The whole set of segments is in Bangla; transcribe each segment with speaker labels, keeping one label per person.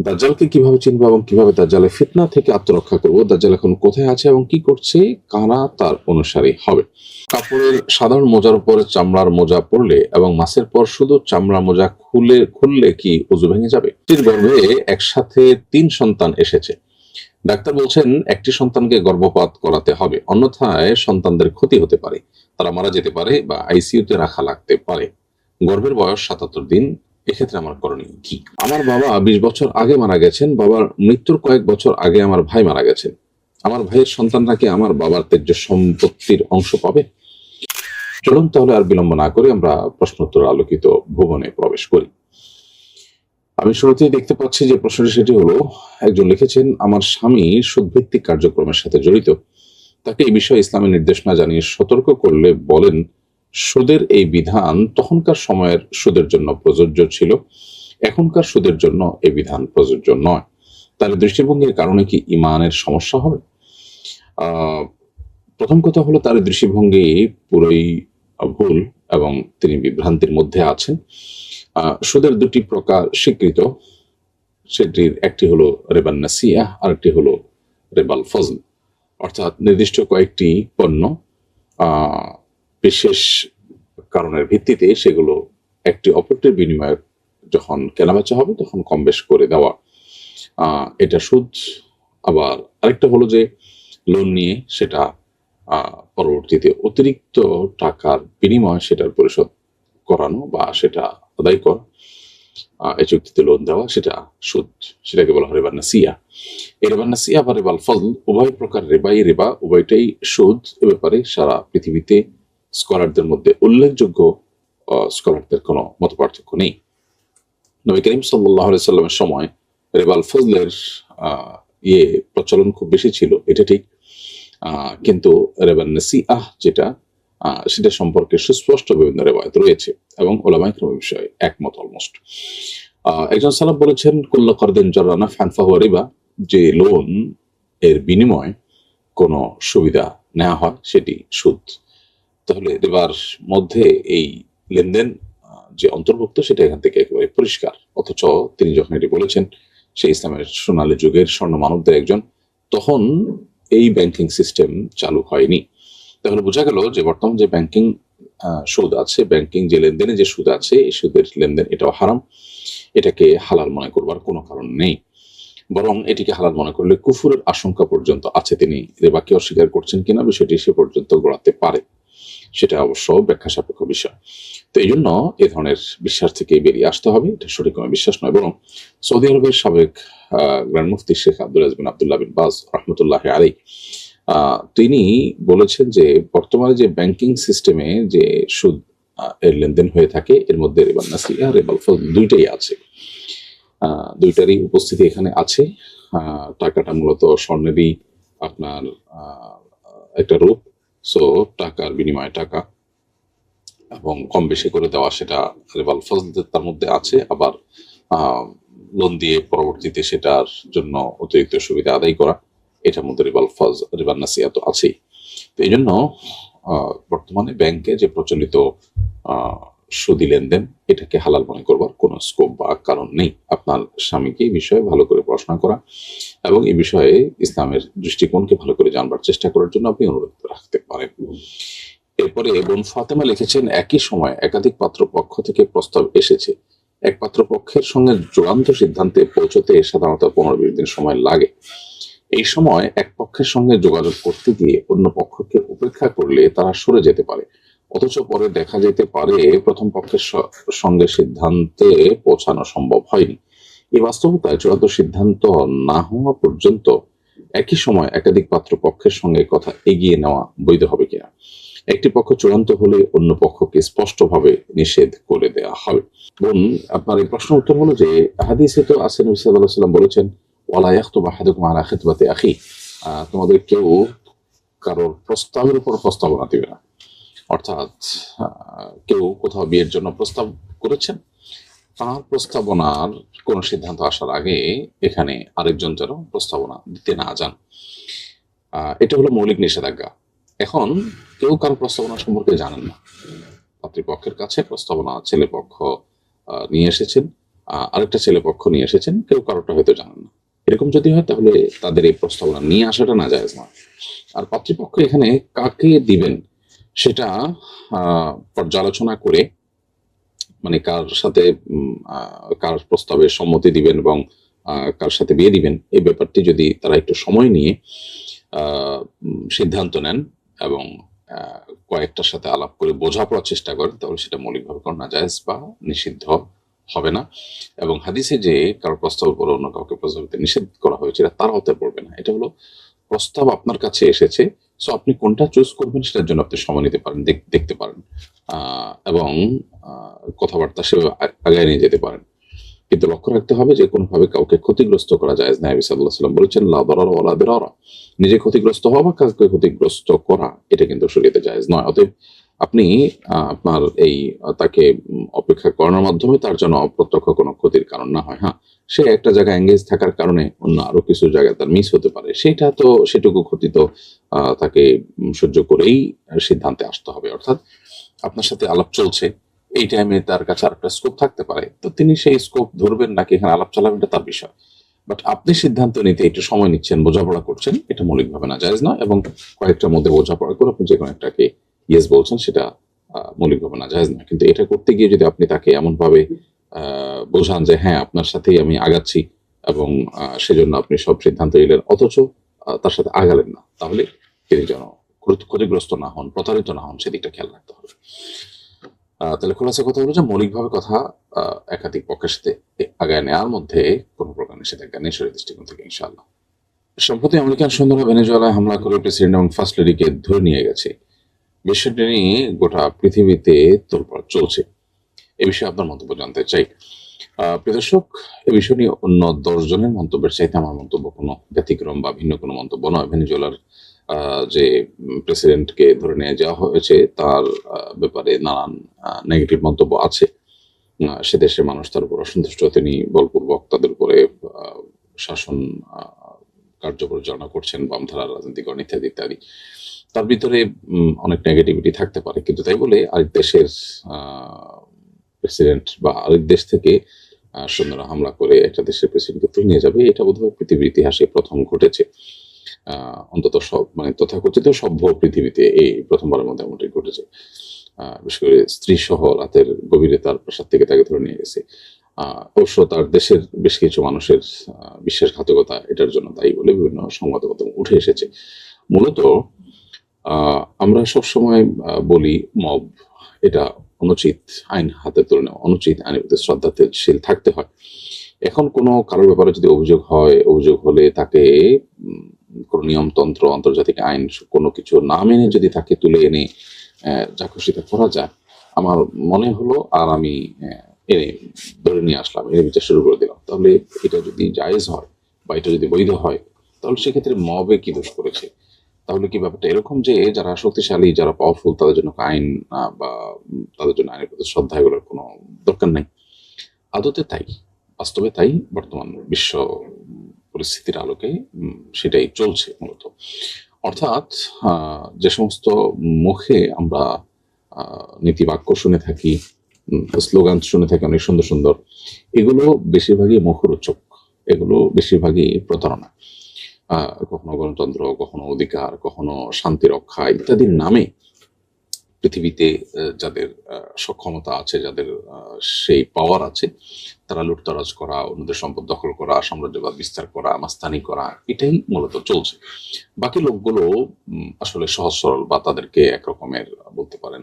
Speaker 1: দাজ্জালকে কীভাবে চিনবো এবং কীভাবে দাজ্জালের ফিতনা থেকে আত্মরক্ষা করব? দাজ্জাল এখন কোথায় আছে এবং কি করছে? কারা তার অনুসারী হবে? কাপড়ের সাধারণ মোজার উপরে চামড়ার মোজা পরলে এবং মাসের পর শুধু চামড়া মোজা খুলে, খুললে কি উজু ভেঙে যাবে? স্ত্রীর গর্ভে একসাথে তিন সন্তান এসেছে। ডাক্তার বলছেন, একটি সন্তানকে গর্ভপাত করাতে হবে, অন্যথায় সন্তানদের ক্ষতি হতে পারে। তারা মারা যেতে পারে বা আইসিইউতে রাখা লাগতে পারে। গর্ভের বয়স সাতাত্তর দিন। এক্ষেত্রে আমার করণীয় কি? আমার বাবা বিশ বছর আগে মারা গেছেন, বাবার মৃত্যুর কয়েক বছর আগে আমার ভাই মারা গেছেন। আমার ভাইয়ের সন্তানরা কি আমার বাবার তেজ্য সম্পত্তির অংশ পাবে? চলুন তাহলে আর বিলম্ব না করে আমরা প্রশ্নোত্তর আলোকিত ভুবনে প্রবেশ করি। আমি শুরুতেই দেখতে পাচ্ছি যে প্রশ্নটি সেটি হলো, একজন লিখেছেন, আমার স্বামী সুদভিত্তিক কার্যক্রমের সাথে জড়িত। তাকে এই বিষয়ে ইসলামের নির্দেশনা জানিয়ে সতর্ক করলে বলেন সুদের এই বিধান তখনকার সময়ের সুদের জন্য প্রযোজ্য ছিল। এখনকার সুদের জন্য এই বিধান প্রযোজ্য নয়। তার দৃষ্টিভঙ্গির কারণে কি ইমানের সমস্যা হবে? প্রথম কথা হলো তার দৃষ্টিভঙ্গি পুরোই ভুল এবং তিনি বিভ্রান্তির মধ্যে আছেন। সুদের দুটি প্রকার স্বীকৃত। সেটির একটি হলো রেবান নাসিয়া আর একটি হলো রেবাল ফজল। অর্থাৎ নির্দিষ্ট কয়েকটি পণ্য বিশেষ কারণের ভিত্তিতে সেগুলো একটি অপরটির বিনিময়ে যখন কেনাবেচা হবে, তখন কম বেশ করে দেওয়া এটা সুদ। আবার আরেকটা হলো যে লোন নিয়ে সেটা পরবর্তীতে অতিরিক্ত টাকার বিনিময়ে সেটার পরিশোধ করানো বা সেটা আদায় করা। এই চুক্তিতে লোন দেওয়া, সেটা সুদ। সেটাকে বলা হয় রেবা নাসিয়া এই রেবা নাসিয়া বা রেবাল ফল উভয় প্রকার রেবাই রেবা, উভয়টাই সুদ। এ ব্যাপারে সারা পৃথিবীতে স্কলারদের মধ্যে উল্লেখযোগ্য স্কলারদের কোনো মত পার্থক্য নেই। নবী করিম সাল্লাহ সাল্লামের সময় রেবাল ফজলের ইয়ে প্রচলন খুব বেশি ছিল, এটা ঠিক। কিন্তু রেবান আহ যেটা সেটা সম্পর্কে সুস্পষ্ট বিভিন্ন রেবায়ত রয়েছে এবং ওলামাই ক্রম বিষয়ে একমত অলমোস্ট। একজন সালাম বলেছেন, কুল্লা করদেন জরানা ফানফাহুয়া রিবা। যে লোন এর বিনিময়ে কোনো সুবিধা নেওয়া হয়, সেটি সুদ। তাহলে রিবার মধ্যে এই লেনদেন যে অন্তর্ভুক্ত সেটা এখান থেকে একেবারে পরিষ্কার। অথচ তিনি যখন এটি বলেছেন সে ইসলামের সোনালী যুগের স্বর্ণ মানবদের একজন, তখন এই ব্যাংকিং সিস্টেম চালু হয়নি। তাহলে বোঝা গেল যে বর্তমান যে ব্যাংকিং সুদ আছে, ব্যাংকিং যে লেনদেনে যে সুদ আছে, এই সুদের লেনদেন এটাও হারাম। এটাকে হালাল মনে করবার কোনো কারণ নেই। বরং এটিকে হালাল মনে করলে কুফুরের আশঙ্কা পর্যন্ত আছে তিনি। রেবাকে অস্বীকার করছেন কিনা বিষয়টি সে পর্যন্ত গড়াতে পারে। সেটা অবশ্য ব্যাখ্যা সাপেক্ষ বিষয়। তো এই জন্য এ ধরনের বিশ্বাস থেকে বেরিয়ে আসতে হবে, এটা সঠিক বিশ্বাস নয়। বরং সৌদি আরবের সাবেক গ্র্যান্ড মুফতি শেখ আব্দুল আজবিন আবদুল্লাহ বিন বাজ রহমতুল্লাহ আলী তিনি বলেছেন যে বর্তমানে যে ব্যাংকিং সিস্টেমে যে সুদ এর লেনদেন হয়ে থাকে, এর মধ্যে রেবাল নাসিয়া, রেবাল ফল দুইটাই আছে। দুইটারই উপস্থিতি এখানে আছে। টাকাটা মূলত স্বর্ণেরই আপনার একটা রূপ। সো টাকার বিনিময়ে টাকা এবং কম বেশি করে দেওয়া সেটা রেবাল ফজল তার মধ্যে আছে। আবার লোন দিয়ে পরবর্তীতে সেটার জন্য অতিরিক্ত সুবিধা আদায় করা, এটার মধ্যে রিবাল ফজ রিবাল নাসিয়া তো আছেই। তো এই জন্য বর্তমানে ব্যাংকে যে প্রচলিত সুদি লেনদেন, এটাকে হালাল মনে করবার কোনো স্কোপ বা কারণ নেই। আপনার স্বামীকে এই বিষয়ে ভালো করে পড়াশোনা করা এবং এই বিষয়ে ইসলামের দৃষ্টিকোণকে ভালো করে জানবার চেষ্টা করার জন্য আপনি অনুরোধ রাখতে পারেন। এরপরে বোন ফাতেমা লিখেছেন, একই সময় একাধিক পাত্রপক্ষ থেকে প্রস্তাব এসেছে। এক পাত্র পক্ষের সঙ্গে চূড়ান্ত সিদ্ধান্তে পৌঁছতে সাধারণত পনেরো বিশ দিন সময় লাগে। এই সময় এক পক্ষের সঙ্গে যোগাযোগ করতে গিয়ে অন্য পক্ষকে উপেক্ষা করলে তারা সরে যেতে পারে। অথচ পরে দেখা যেতে পারে প্রথম পক্ষের সঙ্গে সিদ্ধান্তে পৌঁছানো সম্ভব হয়নি। এই বাস্তবতায় চূড়ান্ত সিদ্ধান্ত না হওয়া পর্যন্ত একই সময় একাধিক পাত্রপক্ষের সঙ্গে কথা এগিয়ে নেওয়া বৈধ হবে কিনা? একটি পক্ষ চূড়ান্ত হলে অন্য পক্ষকে স্পষ্টভাবে নিষেধ করে দেওয়া হবে। বোন, আপনার এই প্রশ্ন উত্তর হলো যে, হাদিসে তো আসেন সাল্লাম বলেছেন, ওয়ালা ইয়াখতুব আহাদুকুম আলা খিতবাতি আখি। তোমাদের কেউ কারোর প্রস্তাবের উপর প্রস্তাবনা দিবে না। অর্থাৎ কেউ কোথাও বিয়ের জন্য প্রস্তাব করেছেন, তার প্রস্তাবনার কোন সিদ্ধান্ত আসার আগে এখানে আরেকজন যেন প্রস্তাবনা দিতে না যান। এটা হলো মৌলিক নিষেধাজ্ঞা। এখন কেউ কারও প্রস্তাবনা সম্পর্কে জানেন না। পাত্রীপক্ষের কাছে প্রস্তাবনা ছেলে পক্ষ নিয়ে এসেছেন আরেকটা ছেলে পক্ষ নিয়ে এসেছেন, কেউ কারোটা হয়তো জানেন না। এরকম যদি হয় তাহলে তাদের এই প্রস্তাবনা নিয়ে আসাটা না যায় নয়। আর পাত্রীপক্ষ এখানে কাকে দিবেন সেটা পর্যালোচনা করে মানে কার সাথে কার প্রস্তাবে সম্মতি দিবেন এবং কার সাথে বিয়ে দিবেন, এই ব্যাপারটি যদি তারা একটু সময় নিয়ে সিদ্ধান্ত নেন এবং কয়েকটার সাথে আলাপ করে বোঝাপড়ার চেষ্টা করেন, তাহলে সেটা মৌলিকভাবে করা জায়েজ বা নিষিদ্ধ হবে না। এবং হাদিসে যে কারও প্রস্তাবের উপর অন্য কাউকে প্রস্তাব নিষেধ করা হয়েছে, এটা তার হতে পড়বে না। এটা হলো, প্রস্তাব আপনার কাছে এসেছে সো আপনি কোনটা চুজ করবেন সেটার জন্য আপনি সময় নিতে পারেন দেখতে পারেন। এবং কথাবার্তা আ- আগায় নিয়ে যেতে পারেন। কিন্তু লক্ষ্য রাখতে হবে যে, কোনোভাবে কাউকে ক্ষতিগ্রস্ত করা যায়। না নবী সাল্লাল্লাহু সাল্লাম বলেছেন, লা দরার ওয়ালা নিজে ক্ষতিগ্রস্ত হওয়া বা কাউকে ক্ষতিগ্রস্ত করা, এটা কিন্তু শরীয়তে জায়েজ নয়। অতএব আপনি আপনার এই, তাকে অপেক্ষা করানোর মাধ্যমে তার জন্য অপ্রত্যক্ষ কোনো ক্ষতির কারণ না হয়। হ্যাঁ? সে একটা জায়গায় এঙ্গেজ থাকার কারণে অন্য আরও কিছু জায়গায় তার মিস হতে পারে। সেটা তো সেটুকু ক্ষতি তো তাকে সহ্য করেই সিদ্ধান্তে আসতে হবে। অর্থাৎ আপনার সাথে আলাপ চলছে এই টাইমে তার কাছে আর একটা স্কোপ থাকতে পারে। তো তিনি সেই স্কোপ ধরবেন নাকি এখানে আলাপ চালাবেন এটা তার বিষয়। বাট আপনি সিদ্ধান্ত নিতে একটু সময় নিচ্ছেন বোঝাপড়া করছেন এটা মৌলিকভাবে না জায়েজ না এবং কয়েকটার মধ্যে বোঝাপড়া করে আপনি যে কোনো একটাকে ইয়েস বলছেন সেটা মৌলিকভাবে না জায়েজ না কিন্তু এটা করতে গিয়ে যদি আপনি তাকে এমন ভাবে আহ, বোঝান যে হ্যাঁ আপনার সাথেই আমি আগাচ্ছি এবং সেজন্য আপনি সব সিদ্ধান্ত নিলেন। অথচ তার সাথে আগালেন না। তাহলে তিনি যেন ক্ষতিগ্রস্ত না হন, প্রতারিত না হন, সেদিকটা খেয়াল রাখতে হবে। তাহলে খোলাসা কথা হলো যে মৌলিকভাবে কথা একাধিক পক্ষের সাথে আগায় নেওয়ার মধ্যে কোনো প্রকার নিষেধাজ্ঞা নেই শরীর দৃষ্টিকোণ থেকে, ইনশাআল্লাহ। সম্প্রতি আমেরিকান সৈন্যরা ভেনেজুয়েলায় হামলা করে প্রেসিডেন্ট এবং ফার্স্ট লেডিকে ধরে নিয়ে গেছে। বিষয়টি নিয়ে গোটা পৃথিবীতে তোলপাড় চলছে। এ বিষয়ে আপনার মন্তব্য জানতে চাই। আহ, প্রিয় দর্শক এ বিষয় নিয়ে অন্য দশ জনের মন্তব্যের চাইতে আমার মন্তব্য কোনো ব্যতিক্রম বা ভিন্ন কোনো মন্তব্য নয়। ভেনেজুয়েলার যে প্রেসিডেন্টকে ধরে নিয়ে যাওয়া হয়েছে তার ব্যাপারে নানান নেগেটিভ মন্তব্য আছে। সে দেশের মানুষ তার উপর অসন্তুষ্ট। তিনি বলপূর্বক তাদের উপরে শাসন কার্য পরিচালনা করছেন বামধারা রাজনীতিকরণ ইত্যাদি ইত্যাদি। তার ভিতরে অনেক নেগেটিভিটি থাকতে পারে। কিন্তু তাই বলে আরেক দেশের প্রেসিডেন্ট বা আরেক দেশ থেকে সৈন্যরা হামলা করে একটা দেশের প্রেসিডেন্টকে তুলে নিয়ে যাবে, এটা বোধহয় পৃথিবীর ইতিহাসে প্রথম ঘটেছে। অন্তত সব মানে তথাকথিত সভ্য পৃথিবীতে এই প্রথমবারের মধ্যে এমনটি ঘটেছে। বিশেষ করে স্ত্রী সহ রাতের গভীরে তার প্রাসাদ থেকে তাকে ধরে নিয়ে গেছে। অবশ্য তার দেশের বেশ কিছু মানুষের বিশ্বাসঘাতকতা এটার জন্য দায়ী বলে বিভিন্ন সংবাদ মাধ্যম উঠে এসেছে। মূলত আমরা সবসময় বলি মব, এটা অনুচিত আইন হাতে তুলে নেওয়া, অনুচিত আইনের প্রতি শ্রদ্ধাশীল থাকতে হয়। এখন কোনো কারোর ব্যাপারে যদি অভিযোগ হয়, অভিযোগ হলে তাকে কোনো নিয়মতন্ত্র, আন্তর্জাতিক আইন কোনো কিছু না মেনে যদি তাকে তুলে এনে যা করা যায়। আমার মনে হলো আর আমি এনে ধরে নিয়ে আসলাম, এনে বিচার শুরু করে দিলাম। তাহলে এটা যদি জায়েজ হয় বা এটা যদি বৈধ হয়, তাহলে সেক্ষেত্রে মবে কি দোষ করেছে? তাহলে কি ব্যাপারটা এরকম যে যারা শক্তিশালী, যারা পাওয়ারফুল তাদের জন্য আইন বা তাদের জন্য আইনের প্রতি শ্রদ্ধা এগুলোর কোনো দরকার নাই? আদতে তাই, বাস্তবে তাই, বর্তমান বিশ্ব পরিস্থিতির আলোকে সেটাই চলছে মূলত। অর্থাৎ যে সমস্ত মুখে আমরা নীতিবাক্য শুনে থাকি স্লোগান শুনে থাকি অনেক সুন্দর সুন্দর, এগুলো বেশিরভাগই মুখরোচক, এগুলো বেশিরভাগই প্রতারণা। কখনো গণতন্ত্র, কখনো অধিকার, কখনো শান্তি রক্ষা ইত্যাদির নামে পৃথিবীতে যাদের সক্ষমতা আছে, যাদের সেই পাওয়ার আছে, তারা লুটতরাজ করা, অন্যদের সম্পদ দখল করা, সাম্রাজ্যবাদ বিস্তার করা, মাস্তানি করা, এটাই মূলত চলছে। বাকি লোকগুলো আসলে সহজ সরল বা তাদেরকে একরকমের বলতে পারেন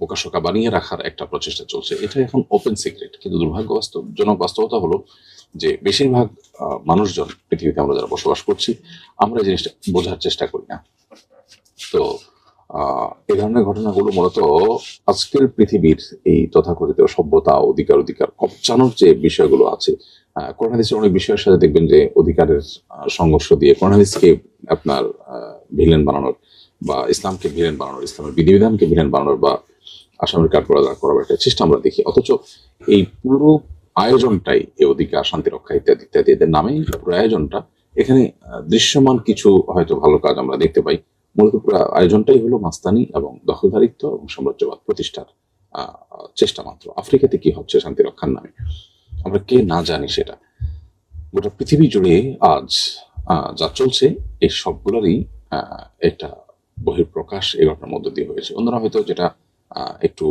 Speaker 1: বোকাশোকা বানিয়ে রাখার একটা প্রচেষ্টা চলছে। এটা এখন ওপেন সিক্রেট কিন্তু দুর্ভাগ্য বাস্তবজনক বাস্তবতা হলো যে বেশিরভাগ মানুষজন পৃথিবীতে আমরা যারা বসবাস করছি আমরা জিনিসটা বোঝার চেষ্টা করি না। তো আহ, এই ধরনের ঘটনাগুলো মূলত আজকের পৃথিবীর এই তথাকথিত সভ্যতা অধিকার অধিকার কপচানোর যে বিষয়গুলো আছে কোরআন হাদিসের অনেক বিষয়ের সাথে দেখবেন যে অধিকারের সংঘর্ষ দিয়ে কোরআন হাদিসকে আপনার ভিলেন বানানোর বা ইসলামকে ভিলেন বানানোর ইসলামের বিধিবিধানকে ভিলেন বানানোর বা আসামের কাঠ দাঁড় করার একটা চেষ্টা আমরা দেখি। অথচ এই পুরো আয়োজনটাই এ অধিকার, শান্তি রক্ষা ইত্যাদি ইত্যাদি এদের নামে পুরো আয়োজনটা এখানে দৃশ্যমান কিছু হয়তো ভালো কাজ আমরা দেখতে পাই। মূলত পুরো আয়োজনটাই হলো মাস্তানি এবং দখলদারিত্ব এবং সাম্রাজ্যবাদ প্রতিষ্ঠার চেষ্টা মাত্র। আফ্রিকাতে কি হচ্ছে শান্তি রক্ষার নামে? আমরা কে না জানি সেটা। গোটা পৃথিবী জুড়ে আজ যা চলছে, এই সবগুলোরই একটা বহিঃপ্রকাশ এই ঘটনার মধ্য দিয়ে হয়েছে। অন্যরা হয়তো যেটা একটু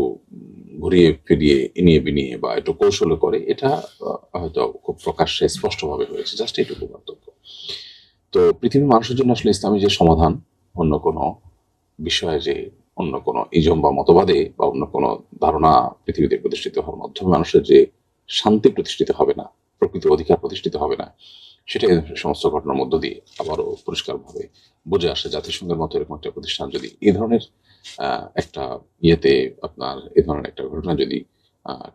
Speaker 1: ঘুরিয়ে ফিরিয়ে ইনিয়ে বিনিয়ে বা একটু কৌশলে করে, এটা হয়তো খুব প্রকাশ্যে স্পষ্টভাবে হয়েছে, জাস্ট এইটুকু পার্থক্য তো পৃথিবীর মানুষের জন্য আসলে ইসলামী যে সমাধান, অন্য কোনো বিষয়ে যে অন্য কোনো ইজম বা মতবাদে বা অন্য কোনো ধারণা পৃথিবীতে প্রতিষ্ঠিত হওয়ার মাধ্যমে মানুষের যে শান্তি প্রতিষ্ঠিত হবে না প্রকৃত অধিকার প্রতিষ্ঠিত হবে না সেটা সমস্ত ঘটনার মধ্য দিয়ে আবারও পরিষ্কারভাবে বুঝে আসে জাতিসংঘের মতো এরকম একটা প্রতিষ্ঠান। যদি এই ধরনের একটা ইয়েতে আপনার এ ধরনের একটা ঘটনা যদি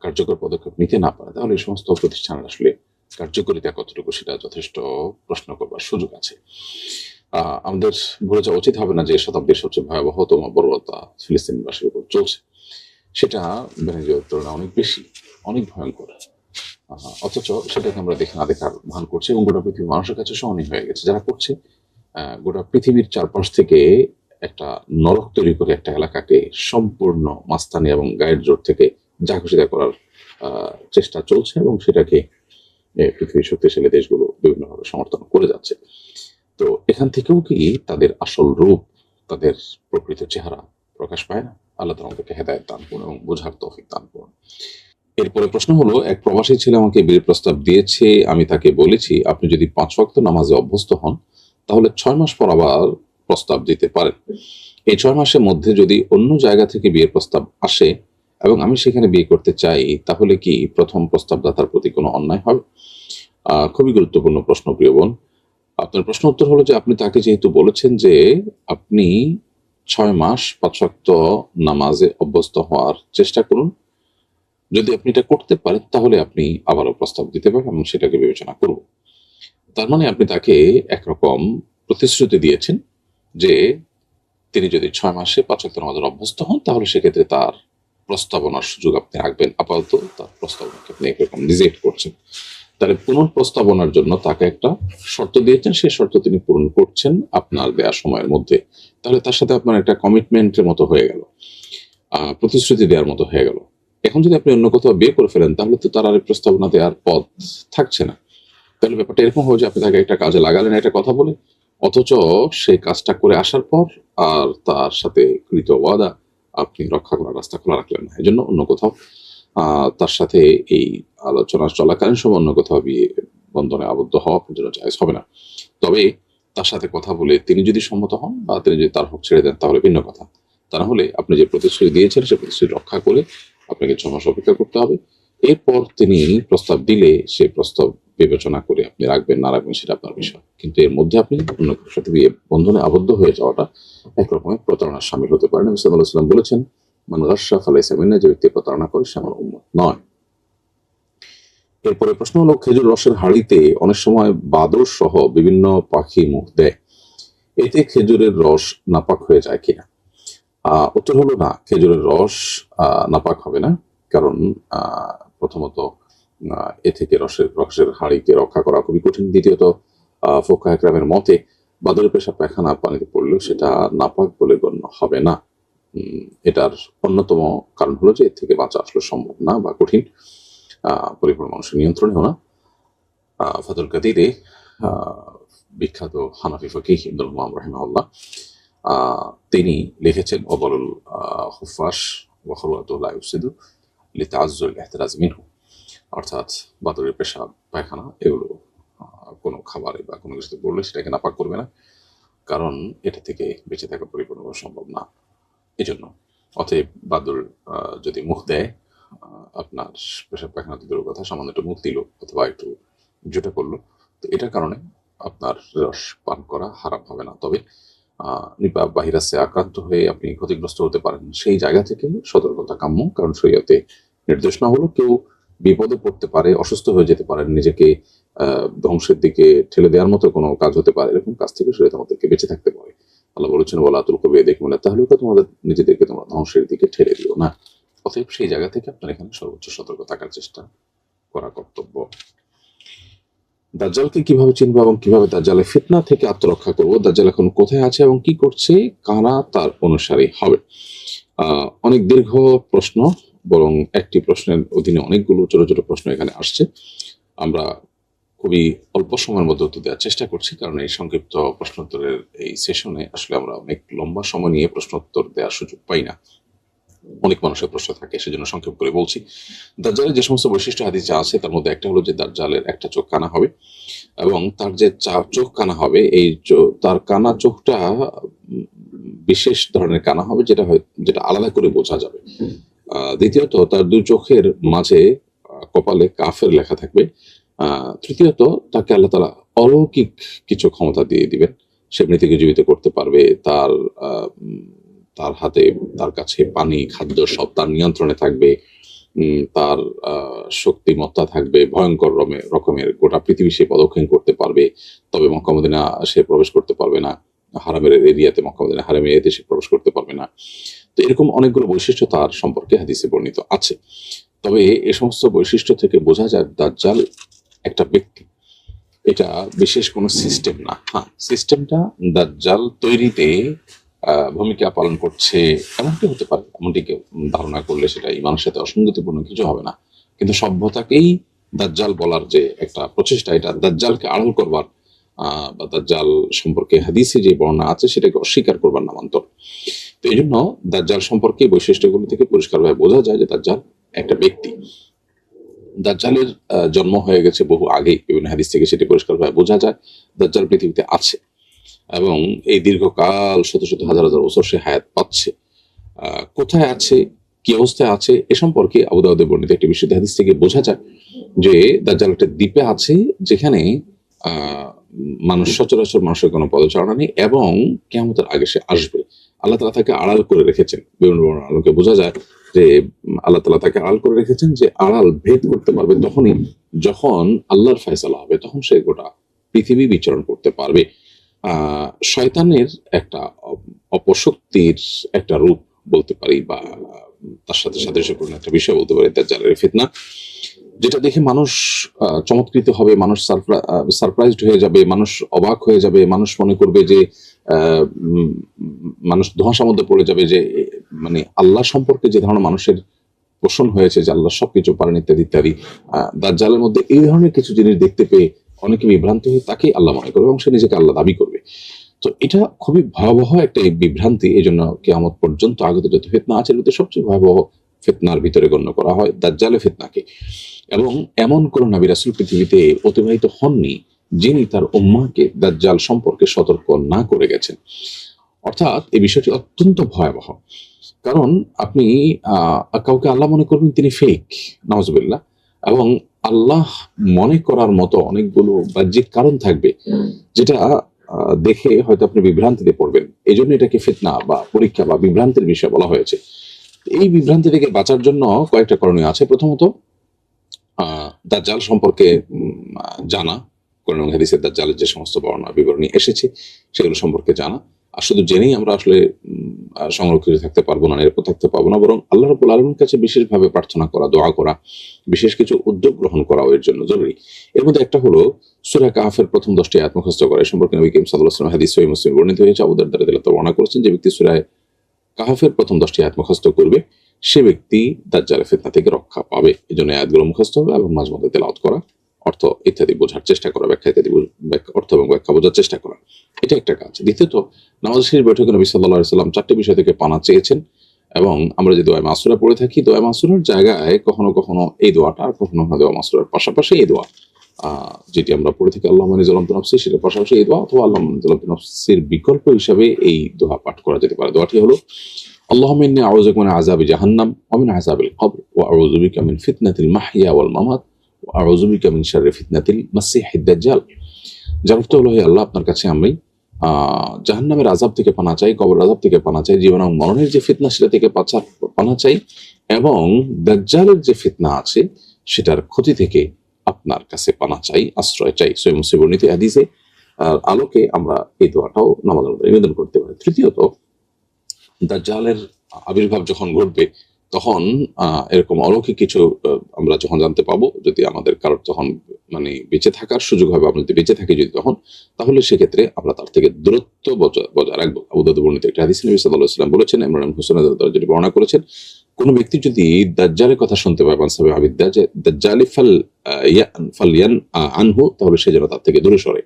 Speaker 1: কার্যকর পদক্ষেপ নিতে না পারে, তাহলে এই সমস্ত প্রতিষ্ঠানের আসলে কার্যকরিতা কতটুকু সেটা যথেষ্ট প্রশ্ন করবার সুযোগ আছে। আমাদের ভুলে যাওয়া উচিত হবে না যে শতাব্দীর সবচেয়ে ভয়াবহতম বর্বরতা ফিলিস্তিনবাসীর উপর চলছে। সেটা বেনেজুয়েলার তুলনায় অনেক বেশি, অনেক ভয়ঙ্কর। অথচ সেটাকে আমরা দেখে না দেখার ভান করছি এবং গোটা পৃথিবীর মানুষের কাছে সহনীয় হয়ে গেছে। যারা করছে গোটা পৃথিবীর চারপাশ থেকে একটা নরক তৈরি করে একটা এলাকাকে সম্পূর্ণ মাস্তানি এবং গায়ের জোর থেকে জাঘোষিতা করার চেষ্টা চলছে এবং সেটাকে পৃথিবীর শক্তিশালী দেশগুলো বিভিন্নভাবে সমর্থন করে যাচ্ছে। তো এখান থেকেও কি তাদের আসল রূপ, তাদের প্রকৃত চেহারা প্রকাশ পায় না? আল্লাহ আমাদেরকে হেদায়ত দান করুন এবং বোঝার তৌফিক দান করুন। এরপরে প্রশ্ন হলো, এক প্রবাসী ছেলে, আমাকে বিয়ের প্রস্তাব দিয়েছে, আমি তাকে বলেছি, আপনি যদি পাঁচ ওয়াক্ত নামাজে অভ্যস্ত হন, তাহলে ছয় মাস পর আবার প্রস্তাব দিতে পারেন। এই ছয় মাসের মধ্যে যদি অন্য জায়গা থেকে বিয়ের প্রস্তাব আসে এবং আমি সেখানে বিয়ে করতে চাই, তাহলে কি প্রথম প্রস্তাবদাতার প্রতি কোনো অন্যায় হবে? খুবই গুরুত্বপূর্ণ প্রশ্ন, প্রিয় বোন। আপনার প্রশ্ন উত্তর হলো যে আপনি তাকে যেহেতু বলেছেন যে আপনি ছয় মাস পাঁচ ওয়াক্ত নামাজে অভ্যস্ত হওয়ার চেষ্টা করুন, যদি আপনি এটা করতে পারেন, তাহলে আপনি আবারও প্রস্তাব দিতে পারেন এবং সেটাকে বিবেচনা করব। তার মানে আপনি তাকে একরকম প্রতিশ্রুতি দিয়েছেন যে তিনি যদি ছয় মাসে পাঁচ ওয়াক্ত নামাজের অভ্যস্ত হন, তাহলে সেক্ষেত্রে তার প্রস্তাবনার সুযোগ আপনি রাখবেন। আপাতত তার প্রস্তাবনাকে আপনি একরকম রিজেক্ট করছেন। তাহলে পুনঃপ্রস্তাবনার জন্য তাকে একটা শর্ত দিয়েছেন। সেই শর্ত তিনি পূরণ করছেন আপনার দেয়া সময়ের মধ্যে। তাহলে তার সাথে আপনার একটা কমিটমেন্টের মতো হয়ে গেল প্রতিশ্রুতি দেওয়ার মতো হয়ে গেল। এখন যদি আপনি অন্য কোথাও বিয়ে করে ফেলেন, তাহলে তো তার আর প্রস্তাবনা দেওয়ার পথ থাকছে না। তাহলে ব্যাপারটা এরকম হবে যে আপনি তাকে একটা কাজে লাগালেন। একটা কথা বলে অথচ সেই কাজটা করে আসার পর আর তার সাথে কৃত ওয়াদা আপনি রক্ষা করার রাস্তা খোলা রাখলেন না। এই জন্য অন্য কোথাও তার সাথে এই আলোচনা চলাকালীন সময় অন্য কোথাও বিয়ে বন্ধনে আবদ্ধ হওয়া জন্য জায়েজ হবে না। তবে তার সাথে কথা বলে তিনি যদি সম্মত হন বা তিনি যদি তার হক ছেড়ে দেন, তাহলে ভিন্ন কথা। তা না হলে আপনি যে প্রতিশ্রুতি দিয়েছেন, সে প্রতিশ্রুতি রক্ষা করে আপনাকে ছ মাস অপেক্ষা করতে হবে। এরপর তিনি প্রস্তাব দিলে সে প্রস্তাব বিবেচনা করে আপনি রাখবেন না রাখবেন সেটা আপনার বিষয়। কিন্তু এর মধ্যে আপনি অন্য কারোর সাথে বিয়ে বন্ধনে আবদ্ধ হয়ে যাওয়াটা একরকমের প্রতারণার সামিল হতে পারে। নবী সাল্লাল্লাহু আলাইহি ওয়াসাল্লাম বলেছেন মান গাশা ফালাইসা মিন্না যে ব্যক্তি প্রতারণা করে সে আমার উম্মত নয়। এরপরে প্রশ্ন হলো খেজুর রসের হাড়িতে অনেক সময় বাদর সহ বিভিন্ন পাখি মুখ দেয়। এতে খেজুরের রস নাপাক হয়ে যায় কিনা? উত্তর হলো না খেজুরের রস নাপাক হবে না। কারণ প্রথমত আহ, এ থেকে রসের রসের হাড়িকে রক্ষা করা খুবই কঠিন। দ্বিতীয়ত ফোকা একরামের মতে বাদরের পেশা পায়খানা পানিতে পড়লেও সেটা নাপাক বলে গণ্য হবে না। এটার অন্যতম কারণ হলো যে এর থেকে বাঁচা আসলে সম্ভব না বা কঠিন। পরিপূর্ণ মানুষের নিয়ন্ত্রণেও না। ফাতুল কাদিরে বিখ্যাত হানাফি ফকিহ ইবনুল মাম রহিমাহুল্লাহ আহ, তিনি লিখেছেন অবরুল হুফাস ওয়াহরুয়াতুল ইউসিদু লিতাজ্জুল ইহতিরাজ মিনহু। অর্থাৎ বাদরের পেশাব, পায়খানা এগুলো কোনো খাবারে বা কোনো কিছুতে পড়লে সেটাকে নাপাক করবে না। কারণ এটা থেকে বেঁচে থাকা পরিপূর্ণভাবে সম্ভব না। এই জন্য অতএব বাদুর যদি মুখ দেয় আপনার পেশাব, পায়খানা দূরের কথা, সামান্য একটু মুখ দিল অথবা একটু জুটে করল তো এটার কারণে আপনার রস পান করা হারাম হবে না। তবে নিপা ভাইরাসে আক্রান্ত হয়ে আপনি ক্ষতিগ্রস্ত হতে পারেন সেই জায়গা থেকে সতর্কতা কাম্য, কারণ শরীয়তে নির্দেশ না হলো কেউ বিপদে পড়তে পারে, অসুস্থ হয়ে যেতে পারেন নিজেকে ধ্বংসের দিকে ঠেলে দেওয়ার মতো কোনো কাজ হতে পারে, এরকম কাজ থেকে শরীয়ত আমাদেরকে বেঁচে থাকতে পারে আল্লাহ বলেছেন বলা আতুল কবি দেখবে না তাহলে তো তোমাদের নিজেদেরকে তোমরা ধ্বংসের দিকে ঠেলে দিও না। অতএব সেই জায়গা থেকে আপনার এখানে সর্বোচ্চ সতর্ক থাকার চেষ্টা করা কর্তব্য। দাজ্জালকে কীভাবে চিনবো এবং কীভাবে দাজ্জালের ফিতনা থেকে আত্মরক্ষা করব? দাজ্জাল এখন কোথায় আছে এবং কি করছে? কারা তার অনুসারী হবে? অনেক দীর্ঘ প্রশ্ন। বরং একটি প্রশ্নের অধীনে অনেকগুলো ছোট ছোট প্রশ্ন এখানে আসছে। আমরা খুবই অল্প সময়ের মধ্যে উত্তর দেওয়ার চেষ্টা করছি, কারণ এই সংক্ষিপ্ত প্রশ্নোত্তরের এই সেশনে আসলে আমরা অনেক লম্বা সময় নিয়ে প্রশ্নোত্তর দেওয়ার সুযোগ পাই না। অনেক মানুষের প্রশ্ন থাকে, সেজন্য সংক্ষেপ করে বলছি। দাজ্জালের যে সমস্ত বৈশিষ্ট্য হাদিসে আছে, তার মধ্যে একটা হলো যে দাজ্জালের একটা চোখ কানা হবে এবং তার যে চোখ কানা হবে, এই তার কানা চোখটা বিশেষ ধরনের কানা হবে, যেটা যেটা আলাদা করে বোঝা যাবে। দ্বিতীয়ত তার দুই চোখের মাঝে কপালে কাফের লেখা থাকবে। তৃতীয়ত তাকে আল্লাহ তালা অলৌকিক কিছু ক্ষমতা দিয়ে দিবেন। সে মৃতকে জীবিত করতে পারবে, তার তার হাতে, তার কাছে পানি, খাদ্য সব তার নিয়ন্ত্রণে থাকবে। তার শক্তিমত্তা থাকবে, ভয়ঙ্কর রকমের গোটা পৃথিবী সে প্রদক্ষিণ করতে পারবে। তবে মক্কামদিনা সে প্রবেশ করতে পারবে না। হারামের এরিয়াতে মক্কামদিনা হারামের এরিয়াতে সে প্রবেশ করতে পারবে না। তো এরকম অনেকগুলো বৈশিষ্ট্য তার সম্পর্কে হাদিসে বর্ণিত আছে। তবে এ সমস্ত বৈশিষ্ট্য থেকে বোঝা যায় দাজ্জাল একটা ব্যক্তি। এটা বিশেষ কোনো সিস্টেম না। হ্যাঁ সিস্টেমটা দাজ্জাল তৈরিতে ভূমিকা পালন করছে, এমনটি হতে পারে। এমনটি কেউ ধারণা করলে সেটা ইমানের সাথে অসঙ্গতিপূর্ণ কিছু হবে না। কিন্তু সভ্যতাকেই দাজ্জাল বলার যে একটা প্রচেষ্টা, এটা দাজ্জালকে আড়াল করবার বা দাজ্জাল সম্পর্কে হাদিসে যে বর্ণনা আছে সেটাকে অস্বীকার করবার নামান্তর। তো এই জন্য দাজ্জাল সম্পর্কে বৈশিষ্ট্যগুলো থেকে পরিষ্কারভাবে বোঝা যায় যে দাজ্জাল একটা ব্যক্তি। দাজ্জালের জন্ম হয়ে গেছে বহু আগেই বিভিন্ন হাদিস থেকে সেটি পরিষ্কারভাবে বোঝা যায়। দাজ্জাল পৃথিবীতে আছে এবং এই দীর্ঘকাল শত শত হাজার হাজার বছর সে হায়াত পাচ্ছে। কোথায় আছে কি অবস্থায় আছে এ সম্পর্কে আবুদাউদে বর্ণিত একটি বিশুদ্ধ হাদিস থেকে বোঝা যায় যে দাজ্জাল একটা দ্বীপে আছে যেখানে আহ, মানুষ সচরাচর মানুষের কোনো পদচারণা নেই এবং কেমতের আগে সে আসবে। আল্লাহ তালা তাকে আড়াল করে রেখেছেন। বিভিন্ন আলোকে বোঝা যায় যে আল্লাহ তালা তাকে আড়াল করে রেখেছেন যে আড়াল ভেদ করতে পারবে তখনই যখন আল্লাহর ফয়সালা হবে, তখন সে গোটা পৃথিবী বিচরণ করতে পারবে। আহ শয়তানের একটা অপশক্তির একটা রূপ বলতে পারি বা তার সাথে সাদৃশ্যপূর্ণ একটা বিষয় বলতে পারি তার জালের ফিতনা। যেটা দেখে মানুষ চমৎকৃত হবে, মানুষ সারপ্রাইজড হয়ে যাবে, মানুষ অবাক হয়ে যাবে, মানুষ মনে করবে যে মানুষ ধোঁয়াশার মধ্যে পড়ে যাবে যে মানে আল্লাহ সম্পর্কে যে ধরনের মানুষের পোষণ হয়েছে যে আল্লাহ সবকিছু পারেন ইত্যাদি ইত্যাদি দাজ্জালের মধ্যে এই ধরনের কিছু জিনিস দেখতে পেয়ে অনেকে বিভ্রান্ত হয়ে তাকেই আল্লাহ মনে করবে এবং সে নিজেকে আল্লাহ দাবি করবে। তো এটা খুবই ভয়াবহ একটা বিভ্রান্তি এই জন্য কেয়ামত পর্যন্ত আগত যত ফেতনা আছে সবচেয়ে ভয়াবহ ফেতনার ভিতরে গণ্য করা হয় দাজ্জালে ফেতনাকে। এবং এমন কোন নবী রাসূল পৃথিবীতে অতিবাহিত হননি, যিনি তার উম্মাকে দাজ্জাল সম্পর্কে সতর্ক না করে গেছেন। অর্থাৎ এই বিষয়টি অত্যন্ত ভয়াবহ। কারণ আপনি কাউকে আল্লাহ মনে করবেন তিনি ফেক নওয়াজবিল্লাহ এবং আল্লাহ মনে করার মতো অনেকগুলো বাহ্যিক কারণ থাকবে, যেটা দেখে হয়তো আপনি বিভ্রান্তিতে পড়বেন। এই জন্য এটাকে ফিতনা বা পরীক্ষা বা বিভ্রান্তির বিষয় বলা হয়েছে। এই বিভ্রান্তি থেকে বাঁচার জন্য কয়েকটা করণীয় আছে। প্রথমত দাজ্জাল সম্পর্কে জানা। কোরআন হাদিসের দাজ্জালের যে সমস্ত বর্ণনা, বিবরণী এসেছে, সেগুলো সম্পর্কে জানা। আর শুধু জেনেই আমরা আসলে সংরক্ষিত থাকতে পারব না, নিরাপদ থাকতে পারব না, বরং আল্লাহ রবুল আলমীর কাছে বিশেষভাবে প্রার্থনা করা, দোয়া করা, বিশেষ কিছু উদ্যোগ গ্রহণ করা এর জন্য জরুরি। এর মধ্যে একটা হলো, সুরা কাহাফের প্রথম দশটি আয়াত মুখস্থ করা। সম্পর্কে নবী সাল্লাল্লাহু আলাইহি হাদিস মুসলিম বর্ণিত হয়েছে। আবু দারদার রাদিয়াল্লাহু বর্ণনা করেছেন যে ব্যক্তি সূরা কাহাফের প্রথম দশটি আয়াত মুখস্থ করবে, সে ব্যক্তি দাজ্জালের ফিতনা থেকে রক্ষা পাবে। এই জন্য আয়াতগুলো মুখস্থ হবে এবং মাঝে মধ্যে তেলাওয়াত করা অর্থ ইত্যাদি বোঝার চেষ্টা করা ব্যাখ্যা ইত্যাদি অর্থ এবং ব্যাখ্যা বোঝার চেষ্টা করা এটা একটা কাজ। দ্বিতীয়ত নামাজ শেষ বৈঠকে নবী আলাইহি সাল্লাম চারটি বিষয় থেকে পানা চেয়েছেন এবং আমরা যে দোয়া মাসুরা পড়ে থাকি দোয়া মাসুরার জায়গায় কখনো কখনো এই দোয়াটা আর কখনো দোয়া মাসুরার পাশাপাশি এই দোয়া। যেটি আমরা পড়ে থাকি, আল্লাহ মানিজ আলমতনফসি সেটার পাশাপাশি এই দোয়া অথবা আল্লাহ মানিজ আলমতনফসির বিকল্প হিসাবে এই দোয়া পাঠ করা যেতে পারে। দোয়াটি হলো আল্লাহ মিন্নি আউজুক মানে আজাবি জাহান্নাম অমিন আজাবিল কবর ও আউজুবিকা মিন ফিতনাতিল মাহিয়া ওয়াল মামাত ও আউজুবিকা মিন শারে ফিতনাতিল মাসিহিদ দাজ্জাল। যার অর্থ হলো, হে আল্লাহ, আপনার কাছে আমি জাহান্নামের আজাব থেকে পানা চাই কবর আজাব থেকে পানা চাই, জীবন মরণের যে ফিতনা, সেটা থেকে পানা চাই এবং দাজ্জালের যে ফিতনা আছে, সেটার ক্ষতি থেকে আপনার কাছে পানা চাই, আশ্রয় চাই সৈম মুসিবর্ণিত হাদিসে। আলোকে আমরা এই দোয়াটাও নামাজ নিবেদন করতে পারি। তৃতীয়ত, দাজ্জালের আবির্ভাব যখন ঘটবে তখন এরকম অলৌকিক কিছু আমরা যখন জানতে পাবো, যদি আমাদের কারোর তখন মানে বেঁচে থাকার সুযোগ হবে, আমরা যদি বেঁচে থাকি যদি তখন, তাহলে সেক্ষেত্রে আমরা তার থেকে দূরত্ব বজায় রাখব। আবুদাদ বর্ণিত একটা হাদিস নবী সাল্লাল্লাহু আলাইহি বলেছেন, ইমরান হোসেন যেটি বর্ণনা করেছেন, কোন ব্যক্তি যদি দাজ্জালের কথা শুনতে পায় মানসাবে আবিদ দাজ্জালি ফাল ফাল ইয়ান আনহু, তাহলে সে যেন তার থেকে দূরে সরে।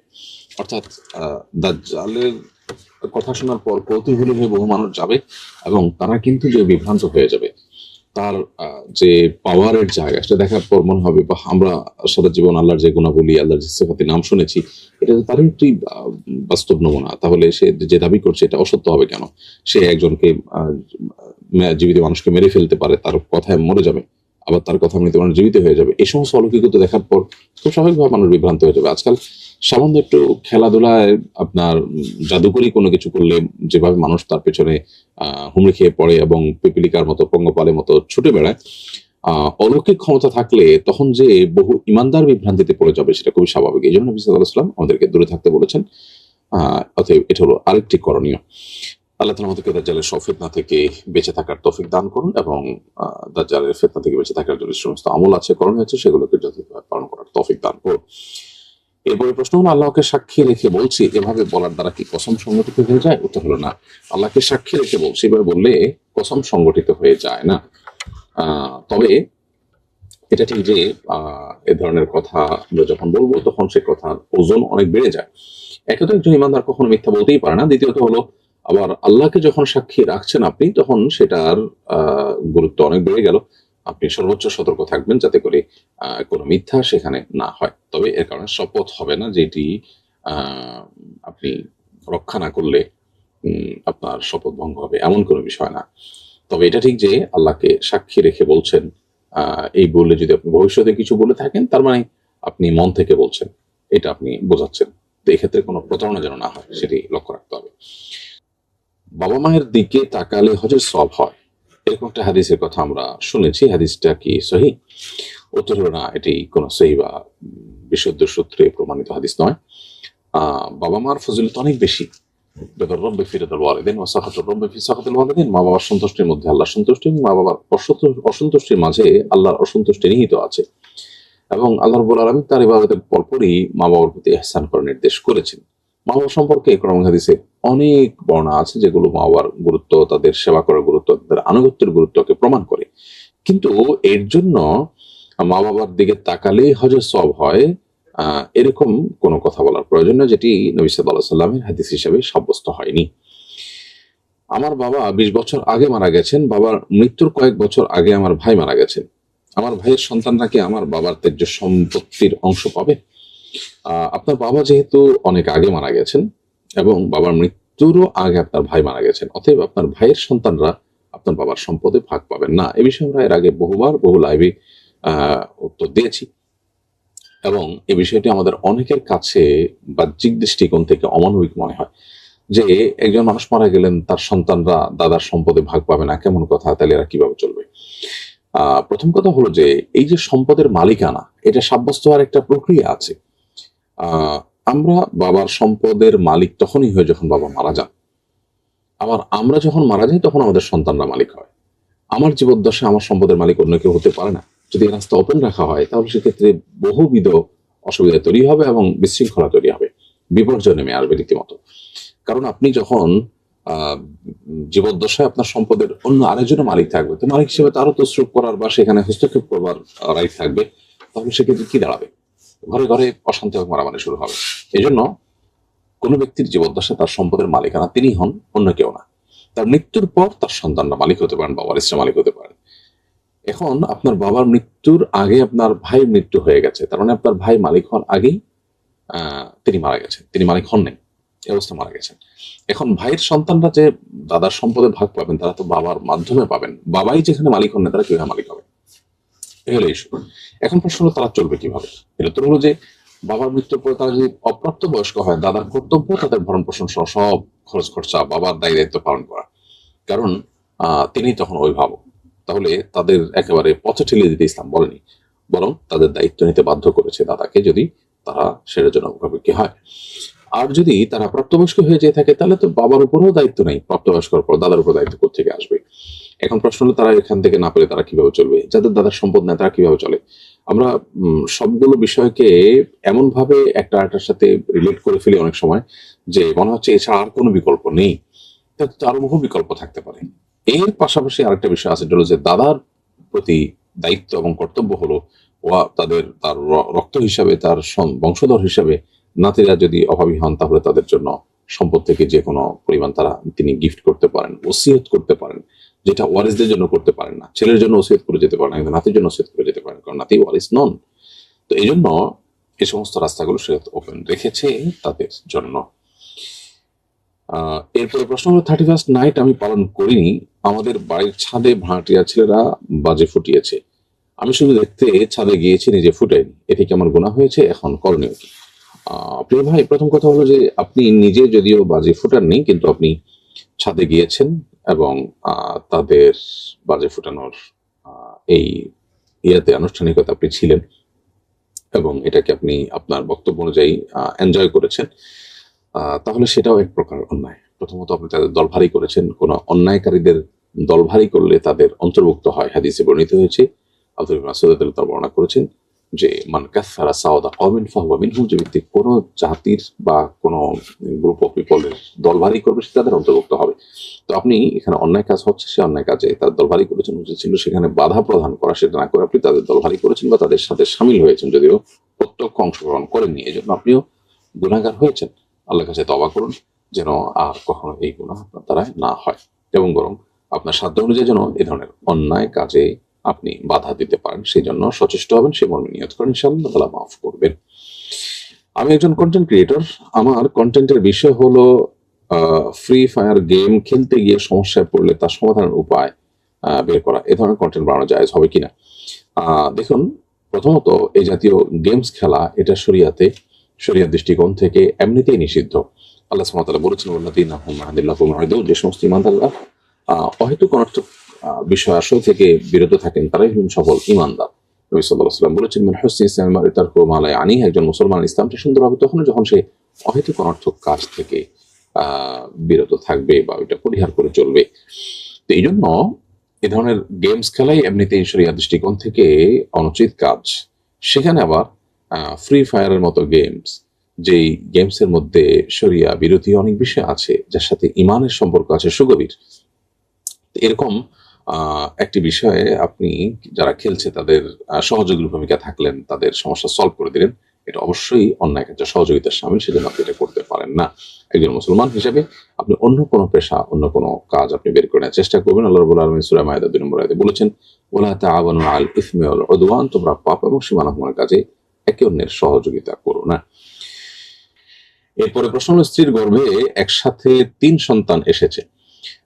Speaker 1: অর্থাৎ দাজ্জালের কথা শোনার পর কৌতূহলী হয়ে বহু মানুষ যাবে এবং তারা কিন্তু যে বিভ্রান্ত হয়ে যাবে। তার যে পাওয়ারের জায়গা, সেটা দেখার পর মনে হবে বা আমরা সারা জীবন আল্লাহর যে গুণাবলী, আল্লাহর যে সিফাতের নাম শুনেছি, এটা তো তারই একটি বাস্তব নমুনা। তাহলে সে যে দাবি করছে, এটা অসত্য হবে কেন? সে একজনকে জীবিত মানুষকে মেরে ফেলতে পারে, তার কথায় মরে যাবে, আবার তার কথা মৃত মানুষ জীবিত হয়ে যাবে এই সমস্ত অলৌকিকতা দেখার পর খুব স্বাভাবিকভাবে মানুষ বিভ্রান্ত হয়ে যাবে। আজকাল সামান্য একটু খেলাধুলায় আপনার জাদুকরি কোনো কিছু করলে যেভাবে মানুষ তার পেছনে হুমড়ি খেয়ে পড়ে এবং পিপিলিকার মতো, পঙ্গপালের মতো ছুটে বেড়ায় অলৌকিক ক্ষমতা থাকলে তখন যে বহু ইমানদার বিভ্রান্তিতে পড়ে যাবে সেটা খুবই স্বাভাবিক। এই জন্য নবী আমাদেরকে দূরে থাকতে বলেছেন। অতএব এটা হলো আরেকটি করণীয়। আল্লাহ তালা আমাদেরকে দাজ্জালের সব ফিতনা থেকে বেঁচে থাকার তফিক দান করুন এবং দাজ্জালের ফিতনা থেকে বেঁচে থাকার জন্য সমস্ত আমল আছে, করণীয় আছে, সেগুলোকে যথাযথভাবে পালন করার তফিক দান করুন। এরপরে প্রশ্ন হলো, আল্লাহকে সাক্ষী রেখে বলছি, এভাবে বলার দ্বারা কি কসম সংগঠিত হয়ে যায়? উত্তর হলো না। আল্লাহকে সাক্ষী রেখে বলছি, এভাবে বললে কসম সংগঠিত হয়ে যায় না। তবে এটা ঠিক যে এ ধরনের কথা আমরা যখন বলব, তখন সে কথার ওজন অনেক বেড়ে যায়। একে তো একজন ইমানদার কখনো মিথ্যা বলতেই পারে না। দ্বিতীয়ত হলো, আবার আল্লাহকে যখন সাক্ষী রাখছেন আপনি, তখন সেটার গুরুত্ব অনেক বেড়ে গেল। আপনি সর্বোচ্চ সতর্ক থাকবেন যাতে করে কোনো মিথ্যা সেখানে না হয়। তবে এর কারণে শপথ হবে না যেটি আপনি রক্ষা না করলে আপনার শপথ ভঙ্গ হবে। এমন কোনো বিষয় না। তবে এটা ঠিক যে আল্লাহকে সাক্ষী রেখে বলছেন এই বললে যদি আপনি ভবিষ্যতে কিছু বলে থাকেন, তার মানে আপনি মন থেকে বলছেন, এটা আপনি বোঝাচ্ছেন। তো এক্ষেত্রে কোনো প্রতারণা যেন না হয়, সেটি লক্ষ্য রাখতে হবে। বাবা মায়ের দিকে তাকালে হজের সব হয়। এরকম একটা হাদিসের কথা আমরা শুনেছি। হাদিসটা কি সহি? উত্তর হলো না, এটি কোনো সহি বা বিশুদ্ধ সূত্রে প্রমাণিত হাদিস নয়। বাবা মার ফজিলত অনেক বেশি। ফি মা বাবার সন্তুষ্টির মধ্যে এবং বাবার অসন্তুষ্টির মাঝে আল্লাহর অসন্তুষ্টি নিহিত আছে। এবং তার ইবাদতের পরপরই মা বাবার প্রতি এহসান করার নির্দেশ করেছেন। মা বাবা সম্পর্কে কোরআন হাদিসে অনেক বর্ণনা আছে যেগুলো মা বাবার গুরুত্ব, তাদের সেবা করার গুরুত্ব, তাদের আনুগত্যের গুরুত্বকে প্রমাণ করে। কিন্তু এর জন্য মা বাবার দিকে তাকালে হজর সব হয় এরকম কোনো কথা বলার প্রয়োজন না, যেটি নবী সাল্লাহ সাল্লামের হাদিস হিসাবে সাব্যস্ত হয়নি। আমার বাবা বিশ বছর আগে মারা গেছেন, বাবার মৃত্যুর কয়েক বছর আগে আমার ভাই মারা গেছেন। আমার ভাইয়ের সন্তানরা কি আমার বাবার ত্যায্য সম্পত্তির অংশ পাবে? আপনার বাবা যেহেতু অনেক আগে মারা গেছেন এবং বাবার মৃত্যুরও আগে আপনার ভাই মারা গেছেন, অতএব আপনার ভাইয়ের সন্তানরা আপনার বাবার সম্পদে ভাগ পাবেন না। এ বিষয়ে আমরা এর আগে বহুবার বহু লাইভে উত্তর দিয়েছি। এবং এই বিষয়টি আমাদের অনেকের কাছে বাহ্যিক দৃষ্টিকোণ থেকে অমানবিক মনে হয় যে একজন মানুষ মারা গেলেন, তার সন্তানরা দাদার সম্পদে ভাগ পাবে না, কেমন কথা, তাহলে এরা কীভাবে চলবে? প্রথম কথা হলো যে এই যে সম্পদের মালিকানা, এটা সাব্যস্ত হওয়ার একটা প্রক্রিয়া আছে। আমরা বাবার সম্পদের মালিক তখনই হয় যখন বাবা মারা যান। আবার আমরা যখন মারা যাই তখন আমাদের সন্তানরা মালিক হয়। আমার জীবদ্দশায় আমার সম্পদের মালিক অন্য কেউ হতে পারে না। যদি রাস্তা ওপেন রাখা হয়, তাহলে সেক্ষেত্রে বহুবিধ অসুবিধা তৈরি হবে এবং বিশৃঙ্খলা তৈরি হবে। বিপর্যয় নেমে আসবে রীতিমতো। কারণ আপনি যখন জীবদ্দশায় আপনার সম্পদের অন্য আরেকজনের মালিক থাকবে, তো মালিক হিসেবে তারও তসরুপ করার বা সেখানে হস্তক্ষেপ করবার রাইট থাকবে, তাহলে সেক্ষেত্রে কি দাঁড়াবে? ঘরে ঘরে অশান্তি এবং মারামারি শুরু হবে। এই জন্য কোনো ব্যক্তির জীবদ্দশায় তার সম্পদের মালিকানা তিনি হন, অন্য কেউ না। তার মৃত্যুর পর তার সন্তানরা মালিক হতে পারেন, বাবার ইসরা মালিক হতে পারেন। এখন আপনার বাবার মৃত্যুর আগে আপনার ভাইয়ের মৃত্যু হয়ে গেছে, তার মানে আপনার ভাই মালিক হওয়ার আগেই তিনি মারা গেছেন, তিনি মালিক হন নাই অবস্থা মারা গেছেন। এখন ভাইয়ের সন্তানরা যে দাদার সম্পদে ভাগ পাবেন, তারা তো বাবার মাধ্যমে পাবেন। বাবাই যেখানে মালিক হন না, তারা কীভাবে মালিক হবে? ইস্যু এখন প্রশ্ন তারা চলবে কীভাবে? এটা তো হলো যে, বাবার মৃত্যুর পরে তারা যদি অপ্রাপ্ত বয়স্ক হয়, দাদার কর্তব্য তাদের ভরণ পোষণ সহ সব খরচ খরচা, বাবার দায়ী দায়িত্ব পালন করা। কারণ তিনি তখন অভিভাবক। তাহলে তাদের একেবারে পথে ঠেলে দিতে ইসলাম বলেনি। বরং তাদের দায়িত্ব নিতে বাধ্য করেছে দাদাকে যদি তারা সেটার জন্য অভিভাবকী হয়। আর যদি তারা প্রাপ্তবয়স্ক হয়ে যেয়ে থাকে, তাহলে তো বাবার উপরেও দায়িত্ব নেই। প্রাপ্তবয়স্কর পর দাদার উপর দায়িত্ব থেকে আসবে? এখন প্রশ্ন হলো, তারা এখান থেকে না পেলে তারা কীভাবে চলবে? যাদের দাদার সম্পদ নেয় তারা কীভাবে চলে? আমরা সবগুলো বিষয়কে এমন ভাবে একটা আরেকটার সাথে রিলেট করে ফেলি অনেক সময়, যে মনে হচ্ছে এছাড়া আর কোনো বিকল্প নেই। তার বহু বিকল্প থাকতে পারে। এর পাশাপাশি আরেকটা বিষয় আছে যে দাদার প্রতি দায়িত্ব এবং কর্তব্য হলো, ওয়া, তাদের, তার রক্ত হিসাবে, তার বংশধর হিসাবে নাতিরা যদি অভাবী হন, তাহলে তাদের জন্য সম্পদ থেকে যে কোনো পরিমাণ তারা তিনি গিফট করতে পারেন, ওসিয়ত করতে পারেন। যেটা ওয়ারিসদের জন্য করতে পারেন না। ছেলের জন্য ওসিয়ত করে যেতে পারেন নাতির জন্য ওসিয়ত করে যেতে পারেন কারণ নাতি ওয়ারিস নন। তো এই জন্য এই সমস্ত রাস্তাগুলো সে ওপেন রেখেছে তাদের জন্য। এরপরে প্রশ্ন হলো থার্টি ফার্স্ট নাইট আমি পালন করিনি। আমাদের বাড়ির ছাদে ভাড়াটিয়া ছেলেরা বাজে ফুটিয়েছে। আমি শুধু দেখতে ছাদে গিয়েছি, নিজে ফুটাইনি এতে কি আমার গুণা হয়েছে? এখন করণীয় কি? প্রিয় ভাই, প্রথম কথা হলো যে আপনি নিজে যদিও বাজে ফুটাননি, কিন্তু আপনি ছাদে গিয়েছেন এবং তাদের বাজে ফুটানোর এই ইয়াতে আনুষ্ঠানিকতা আপনি ছিলেন এবং এটাকে আপনি আপনার বক্তব্য অনুযায়ী এনজয় করেছেন। তাহলে সেটাও এক প্রকার অন্যায়। প্রথমত আপনি তাদের দলভারী করেছেন। কোন অন্যায়কারীদের দলভারী করলে তাদের অন্তর্ভুক্ত হয়। হাদিসে বর্ণিত হয়েছে, আব্দুল মাসুদ বর্ণনা করেছেন। যে মান কাসারা সাওদা কমিন ফাহুয়া মিনহুম যে ব্যক্তি কোন জাতির বা কোন গ্রুপ অফ পিপলের দলভারী করবে, সে তাদের অন্তর্ভুক্ত হবে। তো আপনি এখানে অন্যায় কাজ হচ্ছে, সে অন্যায় কাজে তার দলভারী করেছেন, উচিত ছিল সেখানে বাধা প্রদান করা, সেটা না করে আপনি তাদের দলভারী করেছেন বা তাদের সাথে সামিল হয়েছেন, যদিও প্রত্যক্ষ অংশগ্রহণ করেননি। এই জন্য আপনিও গুণাগার হয়েছেন। আল্লাহর কাছে তবা করুন, যেন আর কখনো এই গুণা আপনার দ্বারা না হয়। এবং বরং আপনার সাধ্য অনুযায়ী যেন এ ধরনের অন্যায় কাজে আপনি বাধা দিতে পারেন সেই জন্য সচেষ্ট হবেন সে মর্মে নিয়ত করেন ইনশাআল্লাহ তালা মাফ করবেন। আমি একজন কন্টেন্ট ক্রিয়েটর আমার কন্টেন্টের বিষয় হলো ফ্রি ফায়ার গেম খেলতে গিয়ে সমস্যায় পড়লে তার সমাধানের উপায় বের করা এ ধরনের কন্টেন্ট বানানো যায় হবে কিনা? দেখুন প্রথমত এই জাতীয় গেমস খেলা এটা শরিয়াতে শরিয়ার দৃষ্টিকোণ থেকে এমনিতেই নিষিদ্ধ। আল্লাহ সুবহানাহু বলেছেন আহদিল্লাহি মুআহিদুন যে সমস্ত ইমানদাররা আহ, অহেতুক অনর্থক বিষয় আশয় থেকে বিরত থাকেন তারাই হলেন সফল ইমানদার। নবী সাল্লাল্লাহু আলাইহি ওয়াসাল্লাম বলেছেন মিন হুসনি ইসলামিল মারই তারকু মা লা ইয়ানি একজন মুসলমান ইসলামটা সুন্দর হবে তখন যখন সে অহেতুক অনর্থক কাজ থেকে বিরত থাকবে বা ওইটা পরিহার করে চলবে। তো এই জন্য এ ধরনের গেমস খেলাই এমনিতেই শরিয়া দৃষ্টিকোণ থেকে অনুচিত কাজ। সেখানে আবার ফ্রি ফায়ারের মতো গেমস যেই গেমসের মধ্যে শরিয়া বিরোধী অনেক বিষয় আছে যার সাথে ইমানের সম্পর্ক আছে সুগভীর। এরকম আহ, একটি বিষয়ে আপনি যারা খেলছে তাদের সহযোগীর ভূমিকা থাকলেন, তাদের সমস্যা সলভ করে দিলেন। এটা অবশ্যই অন্যায় কাজে সহযোগিতার সামিল, সেজন্য আপনি এটা করতে পারেন না। একজন মুসলমান হিসেবে আপনি অন্য কোনো পেশা, অন্য কোনো কাজ আপনি বের করে নেওয়ার চেষ্টা করবেন। আল্লাহ রবুল আলমিন সুরা মায়দা দুই নম্বর বলেছেন ওলা তাআবানু আল ইসমি ওয়াল উদওয়ান তোমরা পাপ এবং সীমানাহীন কাজে একে অন্যের সহযোগিতা করো না। এরপরে প্রশ্ন স্ত্রীর গর্ভে একসাথে তিন সন্তান এসেছে।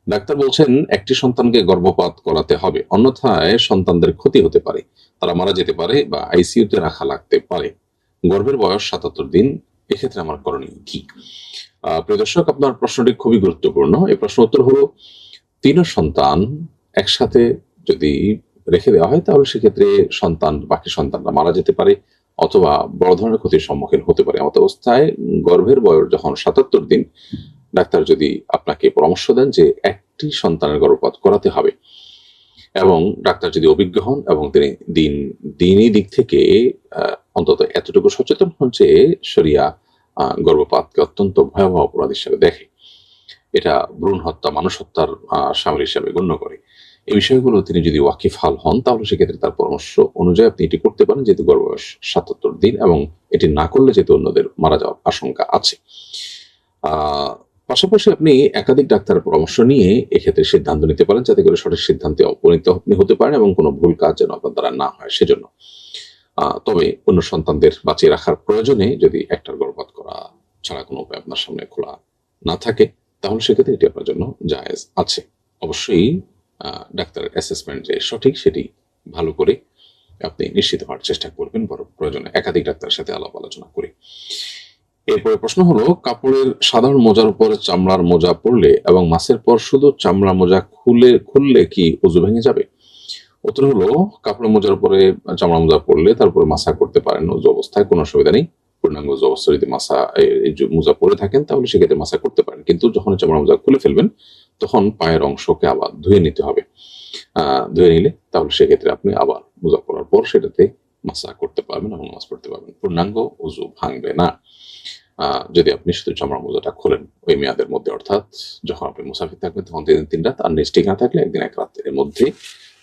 Speaker 1: ডাক্তার বলছেন, একটি সন্তানকে গর্ভপাত করাতে হবে, অন্যথায় সন্তানদের ক্ষতি হতে পারে। তারা মারা যেতে পারে বা আইসিইউতে রাখা লাগতে পারে। গর্ভের বয়স সাতাত্তর দিন, এক্ষেত্রে আমার করণীয় কি? প্রিয় দর্শক, আপনার প্রশ্নটি খুবই গুরুত্বপূর্ণ। এই প্রশ্ন উত্তর হলো, তিনও সন্তান একসাথে যদি রেখে দেওয়া হয়, তাহলে সেক্ষেত্রে সন্তান, বাকি সন্তানরা মারা যেতে পারে অথবা বড় ধরনের ক্ষতির সম্মুখীন হতে পারে। এমত অবস্থায় গর্ভের বয়স যখন সাতাত্তর দিন ডাক্তার যদি আপনাকে পরামর্শ দেন যে একটি সন্তানের গর্ভপাত করাতে হবে এবং ডাক্তার যদি অভিজ্ঞ হন এবং তিনি দিন দিনই দিক থেকে অন্তত এতটুকু সচেতন হন যে আহ, গর্ভপাতকে অত্যন্ত ভয়াবহ অপরাধ হিসেবে দেখে। এটা ভ্রূণ হত্যা মানুষ হত্যার সামিল হিসাবে গণ্য করে। এই বিষয়গুলো তিনি যদি ওয়াকিফাল হন তাহলে সেক্ষেত্রে তার পরামর্শ অনুযায়ী আপনি এটি করতে পারেন যেহেতু গর্ভবয়স সাতাত্তর দিন এবং এটি না করলে যেহেতু অন্যদের মারা যাওয়ার আশঙ্কা আছে। পাশাপাশি আপনি একাধিক ডাক্তারের পরামর্শ নিয়ে এক্ষেত্রে সিদ্ধান্ত নিতে পারেন যাতে করে সঠিক সিদ্ধান্তে উপনীত আপনি হতে পারেন এবং কোনো ভুল কাজ যেন আপনার দ্বারা না হয়। সেজন্য তবে অন্য সন্তানদের বাঁচিয়ে রাখার প্রয়োজনে যদি একটার গর্ভপাত করা ছাড়া কোনো উপায় আপনার সামনে খোলা না থাকে, তাহলে সেক্ষেত্রে এটি আপনার জন্য জায়েজ আছে। অবশ্যই ডাক্তারের অ্যাসেসমেন্ট যে সঠিক সেটি ভালো করে আপনি নিশ্চিত হওয়ার চেষ্টা করবেন বড় প্রয়োজনে একাধিক ডাক্তারের সাথে আলাপ আলোচনা করে। এরপরে প্রশ্ন হলো কাপড়ের সাধারণ মোজার উপর চামড়ার মোজা পরলে এবং মাসের পর শুধু চামড়া মোজা খুলে খুললে কি উজু ভেঙে যাবে? উত্তর হলো কাপড়ের মোজার উপরে চামড়া মোজা পরলে তারপরে মাসা করতে পারেন। উজু অবস্থায় কোনো অসুবিধা নেই। পূর্ণাঙ্গ উজু অবস্থায় যদি মাসা মোজা পরে থাকেন তাহলে সেক্ষেত্রে মাসা করতে পারেন। কিন্তু যখন চামড়া মোজা খুলে ফেলবেন তখন পায়ের অংশকে আবার ধুয়ে নিতে হবে। আহ, ধুয়ে নিলে তাহলে সেক্ষেত্রে আপনি আবার মোজা পরার পর সেটাতে মাসা করতে পারবেন এবং নামাজ পড়তে পারবেন। পূর্ণাঙ্গ উজু ভাঙবে না। যদি আপনি শুধু চামড়া মোজাটা খোলেন ওই মেয়াদের মধ্যে, অর্থাৎ যখন আপনি মুসাফির থাকবেন, তখন তিন দিন, তিন রাত, আর নেক্সট না থাকলে একদিন এক রাত এর মধ্যে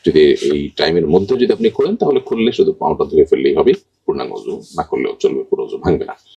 Speaker 1: যদি এই টাইমের মধ্যে যদি আপনি খোলেন, তাহলে খুললে শুধু পাউটা ধুয়ে ফেললেই হবে, পূর্ণাঙ্গ না করলেও চলবে, পুরো ভাঙবে না।